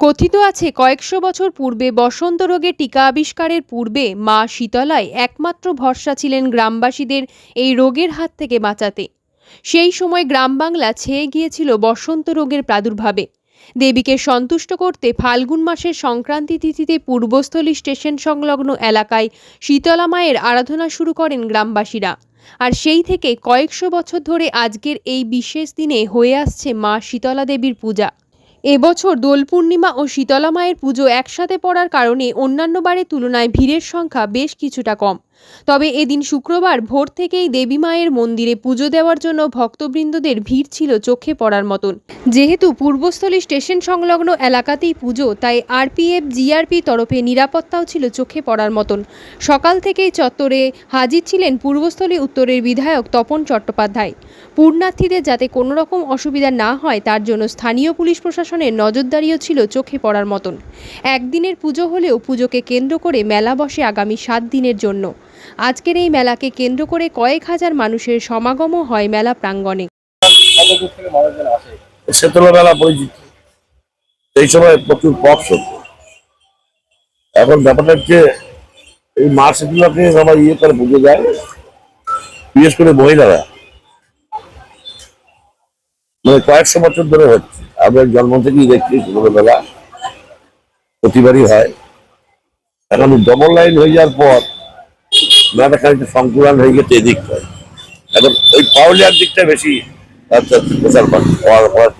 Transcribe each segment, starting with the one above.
কথিত আছে, কয়েকশো বছর পূর্বে বসন্ত রোগের টিকা আবিষ্কারের পূর্বে মা শীতলায় একমাত্র ভরসা ছিলেন গ্রামবাসীদের এই রোগের হাত থেকে বাঁচাতে। সেই সময় গ্রাম বাংলা ছেয়ে গিয়েছিল বসন্ত রোগের প্রাদুর্ভাবে। দেবীকে সন্তুষ্ট করতে ফাল্গুন মাসের সংক্রান্তি তিথিতে পূর্বস্থলী স্টেশন সংলগ্ন এলাকায় শীতলা মায়ের আরাধনা শুরু করেন গ্রামবাসীরা। আর সেই থেকে কয়েকশো বছর ধরে আজকের এই বিশেষ দিনে হয়ে আসছে মা শীতলা দেবীর পূজা। এবছর দোল পূর্ণিমা ও শীতলা মায়ের পুজো একসাথে পড়ার কারণে অন্যান্য বারের তুলনায় ভিড়ের সংখ্যা বেশ কিছুটা কম। তবে এদিন শুক্রবার ভোর থেকেই দেবী মায়ের মন্দিরে পুজো দেওয়ার জন্য ভক্তবৃন্দদের ভিড় ছিল চোখে পড়ার মতন। যেহেতু পূর্বস্থলী স্টেশন সংলগ্ন এলাকাতেই পুজো, তাই আরপিএফ, জিআরপি তরফে নিরাপত্তাও ছিল চোখে পড়ার মতন। সকাল থেকেই চত্বরে হাজির ছিলেন পূর্বস্থলী উত্তরের বিধায়ক তপন চট্টোপাধ্যায়। পূর্ণার্থীদের যাতে কোনো রকম অসুবিধা না হয়, তার জন্য স্থানীয় পুলিশ প্রশাসনের নজরদারিও ছিল চোখে পড়ার মতন। একদিনের পুজো হলেও পুজোকে কেন্দ্র করে মেলা বসে আগামী সাত দিনের জন্য। আজকের এই মেলাকে কেন্দ্র করে কয়েক হাজার মানুষের সমাগমও হয় মেলা প্রাঙ্গণে। সেই সময় প্রচুর পপ এখন ব্যাপারটা হচ্ছে, এই মা শীতলাকে সবাই ইয়ে করে পুজো দেয়, বিশেষ করে মহিলারা। মানে কয়েকশো বছর ধরে হচ্ছে। আমরা জন্ম থেকেই দেখছি ছোটবেলা। প্রতিবারই হয়। এখন ডবল লাইন হয়ে যাওয়ার পর মেলাটা খানিকটা সংকুলান হয়ে গেছে এদিক হয় এখন ওই পাউলিয়ার দিকটা বেশি আচ্ছা প্রচার হওয়ার হওয়ার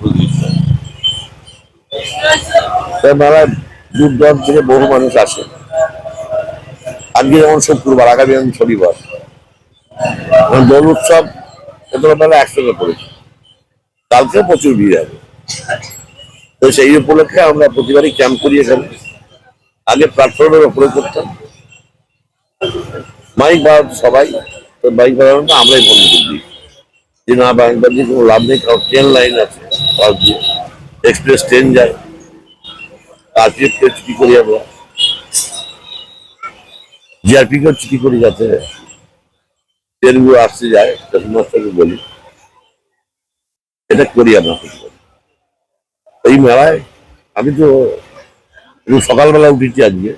তাই মেলায় দূর দূরান্ত থেকে বহু মানুষ আসে। আজকে যেমন শুক্রবার, আগামী যেমন শনিবার। দোল উৎসব এগুলো মেলা একসঙ্গে পড়েছে। কালকে প্রচুর ভিড় হবে তো সেই উপলক্ষে আমরা প্রতিবারই ক্যাম্প করি এখানে। আগে প্ল্যাটফর্মের ওপরে করতাম। মাইক বাড়াতো সবাই। তো বাইক বাড়ানোটা আমরাই বন্ধ করে দিই। যে না বাইক বাড়িয়ে কোনো লাভ নেই, কারণ ট্রেন লাইন আছে এক্সপ্রেস ট্রেন যায়। আরপিএফ কে ছুটি করি আমরা। জিআরপি কেও ছুটি করি যাতে ট্রেনগুলো আসতে যায় মাস্টারকে বলি। এটা করি আমরা। এই মেলায় আমি তো একটু সকালবেলা উঠেছি আজকে।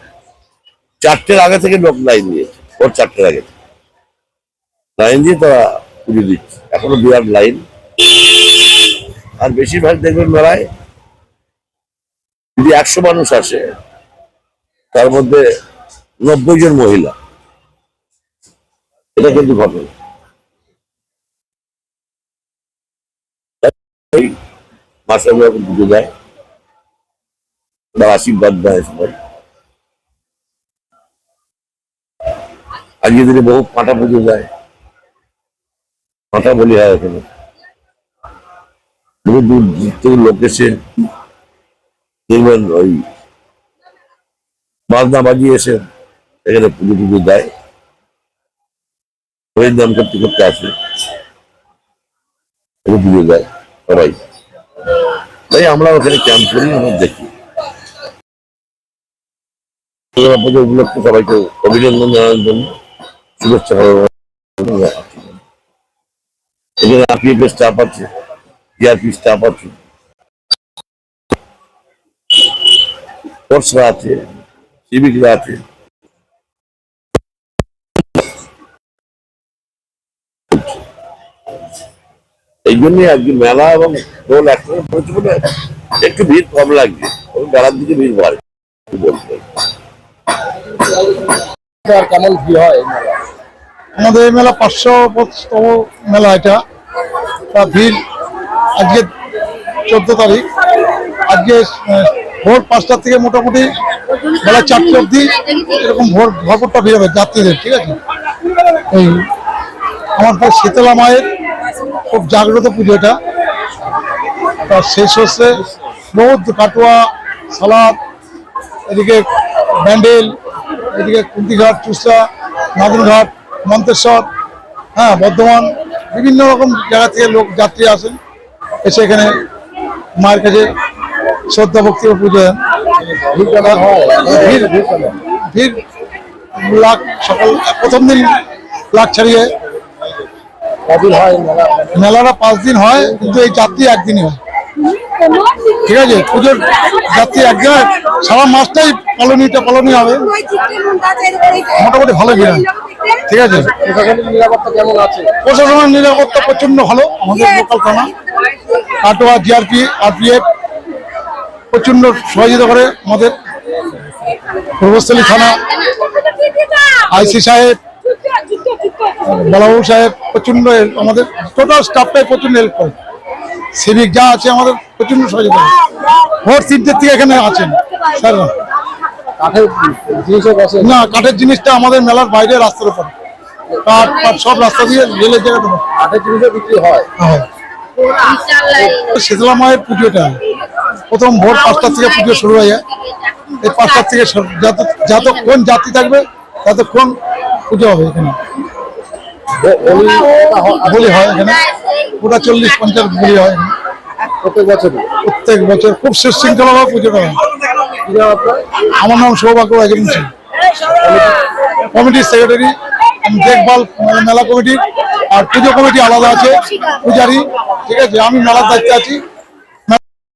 চারটের আগে থেকে লোক লাইন দিয়েছে ওর চারটের আগে। লাইন দিয়ে তারা পুজো দিচ্ছে। এখনও বিরাট লাইন। আর বেশিরভাগ দেখবেন মেলায় যদি একশো মানুষ আসে, তার মধ্যে নব্বই জন মহিলা। এটা কিন্তু ঘটনা। এই মাসে যখন পুজো দেয় বা আশীর্বাদ দেয় সবাই আজকে দিনে বহু পাঁটা পুজো দেয় পাঁটা বলি হয় এখানে। বহু দূর থেকে লোক এসে দেখবেন ওই বাজনা বাজিয়ে এসে এখানে পুজো পুজো দেয়। হরির করতে করতে আসে। পুজো দেয়। সবাই। তাই আমরা ওখানে ক্যাম্প করি, আমরা দেখি। উপলক্ষে সবাইকে অভিনন্দন জানানোর জন্য, শুভেচ্ছা। এখানে আরপিএফ স্টাফ আছে জিআরপি স্টাফ আছে। আছে সিভিকরা আছে। এই জন্যই আজকে মেলা এবং দোল একসঙ্গে পড়েছে বলে একটু ভিড় কম লাগছে। ওই বেলার দিকে ভিড় বাড়ে বলতে আর কেমন ভিড় হয় আমাদের এই মেলা পাঁচশো পঁচিশতম মেলা এটা। তা ভিড় আজকে চোদ্দ তারিখ। আজকে ভোর পাঁচটা থেকে মোটামুটি বেলা চারটে অবধি এরকম ভোর ভরপুরটা ভিড় হবে যাত্রীদের ঠিক আছে? এই আমার শীতলা মায়ের খুব জাগ্রত পুজো এটা তার শেষ হচ্ছে বহুত কাটোয়া সালাদ, এদিকে ব্যান্ডেল, এদিকে কুন্তিঘাট চুসা নাদুরঘাট মন্তেশ্বর হ্যাঁ বর্ধমান, বিভিন্ন রকম জায়গা থেকে লোক, যাত্রী আসেন, এসে এখানে মায়ের কাছে শ্রদ্ধা, ভক্তি ও পুজো দেন। ভিড় ভিড়, লাখ, সকাল, প্রথম দিন লাখ ছাড়িয়ে কদিন হয় এই মেলা মেলাটা পাঁচ দিন হয় কিন্তু এই যাত্রী একদিনই হয়। ঠিক আছে পুজোর যাত্রী একজনের সারা মাসটাই পালনীটা পালনী হবে। মোটামুটি ভালো ভিড় হয়। ঠিক আছে। প্রশাসনিক নিরাপত্তা কেমন আছে? প্রশাসনের নিরাপত্তা প্রচণ্ড ভালো আমাদের লোকাল থানা। কাটোয়া জিআরপি আরপিএফ প্রচণ্ড সহযোগিতা করে আমাদের পূর্বস্থলী থানা। আইসি সাহেব বালাবু সাহেব প্রচণ্ড help আমাদের টোটাল স্টাফটাই প্রচণ্ড হেল্প করে। সিভিক যা আছে আমাদের প্রচণ্ড সহযোগিতা। ভোর তিনটের থেকে এখানে আছেন স্যাররা না কাঠের জিনিসটা আমাদের মেলার বাইরে রাস্তার উপর। কাঠ সব রাস্তা দিয়ে রেলের জায়গাটা কাঠের জিনিসও বিক্রি হয়। হয়। শীতলা মায়ের পুজোটা প্রথম ভোর পাঁচটার থেকে পুজো শুরু হয়ে যায়। এই পাঁচটার থেকে যতক্ষণ যাত্রী থাকবে ততক্ষণ পুজো হবে এখানে। হয় এখানে। ওটা চল্লিশ পঞ্চাশ হোলি হয়। প্রত্যেক প্রত্যেক বছর খুব সুশৃঙ্খলভাবে পুজোটা হয় আমার নাম সৌভাগ্য এজেন্সি কমিটির সেক্রেটারি দেখভাল মেলা কমিটির আর পুজো কমিটি আলাদা আছে পূজারি ঠিক আছে আমি মেলার দায়িত্বে আছি।